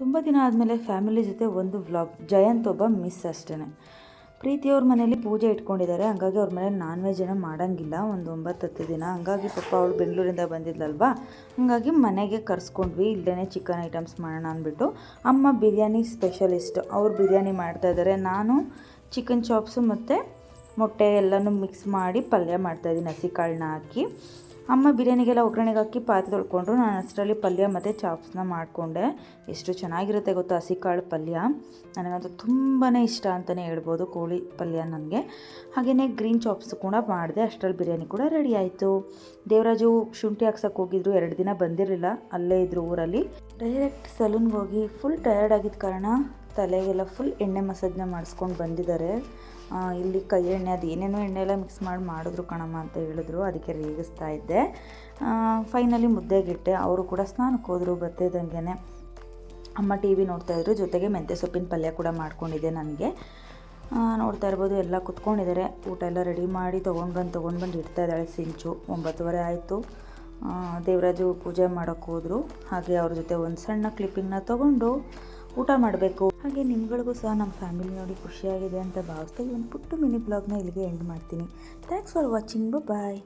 ತುಂಬ ದಿನ ಆದಮೇಲೆ ಫ್ಯಾಮಿಲಿ ಜೊತೆ ಒಂದು ವ್ಲಾಗ್, ಜಯಂತ್ ಒಬ್ಬ ಮಿಸ್ ಅಷ್ಟೇ ಪ್ರೀತಿಯವ್ರ ಮನೇಲಿ ಪೂಜೆ ಇಟ್ಕೊಂಡಿದ್ದಾರೆ, ಹಂಗಾಗಿ ಅವ್ರ ಮನೇಲಿ ನಾನ್ ವೆಜ್ ಏನೋ ಮಾಡೋಂಗಿಲ್ಲ, ಒಂದು ಒಂಬತ್ತು ಹತ್ತು ದಿನ. ಹಂಗಾಗಿ ಪಾಪ ಅವಳು ಬೆಂಗಳೂರಿಂದ ಬಂದಿದ್ಲಲ್ವಾ? ಹಂಗಾಗಿ ಮನೆಗೆ ಕರ್ಸ್ಕೊಂಡ್ವಿ ಇಲ್ಲದೇ ಚಿಕನ್ ಐಟಮ್ಸ್ ಮಾಡೋಣ ಅಂದ್ಬಿಟ್ಟು. ಅಮ್ಮ ಬಿರಿಯಾನಿ ಸ್ಪೆಷಲಿಸ್ಟ್ ಅವ್ರು ಬಿರಿಯಾನಿ ಮಾಡ್ತಾ ಇದ್ದಾರೆ. ನಾನು ಚಿಕನ್ ಚಾಪ್ಸು ಮತ್ತು ಮೊಟ್ಟೆ ಎಲ್ಲನೂ ಮಿಕ್ಸ್ ಮಾಡಿ ಪಲ್ಯ ಮಾಡ್ತಾಯಿದ್ದೀನಿ ಹಸಿ ಕಾಳನ್ನ ಹಾಕಿ. ಅಮ್ಮ ಬಿರಿಯಾನಿಗೆಲ್ಲ ಒಗ್ಗರಣೆಗೆ ಹಾಕಿ ಪಾತ್ರೆ ತೊಳ್ಕೊಂಡ್ರು. ನಾನು ಅಷ್ಟರಲ್ಲಿ ಪಲ್ಯ ಮತ್ತು ಚಾಪ್ಸ್ನ ಮಾಡಿಕೊಂಡೆ. ಎಷ್ಟು ಚೆನ್ನಾಗಿರುತ್ತೆ ಗೊತ್ತಾ ಹಸಿ ಕಾಳು ಪಲ್ಯ? ನನಗಂತೂ ತುಂಬಾ ಇಷ್ಟ ಅಂತಲೇ ಹೇಳ್ಬೋದು ಕೋಳಿ ಪಲ್ಯ ನನಗೆ. ಹಾಗೆಯೇ ಗ್ರೀನ್ ಚಾಪ್ಸ್ ಕೂಡ ಮಾಡಿದೆ. ಅಷ್ಟರಲ್ಲಿ ಬಿರಿಯಾನಿ ಕೂಡ ರೆಡಿ ಆಯಿತು. ದೇವರಾಜು ಶುಂಠಿ ಹಾಕ್ಸಕ್ಕೆ ಹೋಗಿದ್ರು. ಎರಡು ದಿನ ಬಂದಿರಲಿಲ್ಲ. ಅಲ್ಲೇ ಇದ್ರು ಊರಲ್ಲಿ. ಡೈರೆಕ್ಟ್ ಸಲೂನ್ಗೆ ಹೋಗಿ ಫುಲ್ ಟಯರ್ಡ್ ಆಗಿದ್ದ ಕಾರಣ ತಲೆಗೆಲ್ಲ ಫುಲ್ ಎಣ್ಣೆ ಮಸಾಜ್ನ ಮಾಡಿಸ್ಕೊಂಡು ಬಂದಿದ್ದಾರೆ. ಇಲ್ಲಿ ಕೈ ಎಣ್ಣೆ, ಅದು ಏನೇನೋ ಎಣ್ಣೆ ಎಲ್ಲ ಮಿಕ್ಸ್ ಮಾಡಿ ಮಾಡಿದ್ರು ಕಣಮ್ಮ ಅಂತ ಹೇಳಿದ್ರು. ಅದಕ್ಕೆ ರೇಗಿಸ್ತಾ ಇದ್ದೆ. ಫೈನಲಿ ಮುದ್ದೆಗಿಟ್ಟೆ. ಅವರು ಕೂಡ ಸ್ನಾನಕ್ಕೆ ಹೋದರು ಬರ್ತಿದ್ದಂಗೆ ಅಮ್ಮ ಟಿ ವಿ ನೋಡ್ತಾಯಿದ್ರು ಜೊತೆಗೆ ಮೆಂತ್ಯ ಸೊಪ್ಪಿನ ಪಲ್ಯ ಕೂಡ ಮಾಡ್ಕೊಂಡಿದ್ದೆ ನನಗೆ. ನೋಡ್ತಾ ಇರ್ಬೋದು, ಎಲ್ಲ ಕುತ್ಕೊಂಡಿದ್ದಾರೆ. ಊಟ ಎಲ್ಲ ರೆಡಿ ಮಾಡಿ ತೊಗೊಂಡು ಬಂದು ತೊಗೊಂಡು ಬಂದು ಇಡ್ತಾ ಇದ್ದಾಳೆ ಸಿಂಚು. ಒಂಬತ್ತುವರೆ ಆಯಿತು. ದೇವರಾಜು ಪೂಜೆ ಮಾಡೋಕ್ಕೆ ಹಾಗೆ ಅವ್ರ ಜೊತೆ ಒಂದು ಸಣ್ಣ ಕ್ಲಿಪ್ಪಿಂಗ್ನ ತೊಗೊಂಡು ಊಟ ಮಾಡಬೇಕು ಹಾಗೆ ನಿಮ್ಗಳಿಗೂ ಸಹ ನಮ್ಮ ಫ್ಯಾಮಿಲಿ ನೋಡಿ ಖುಷಿಯಾಗಿದೆ ಅಂತ ಭಾವಿಸ್ತಾ ಈ ಒಂದು ಪುಟ್ಟು ಮಿನಿ ಬ್ಲಾಗ್ನ ಇಲ್ಲಿಗೆ ಎಂಡ್ ಮಾಡ್ತೀನಿ. Thanks for watching bye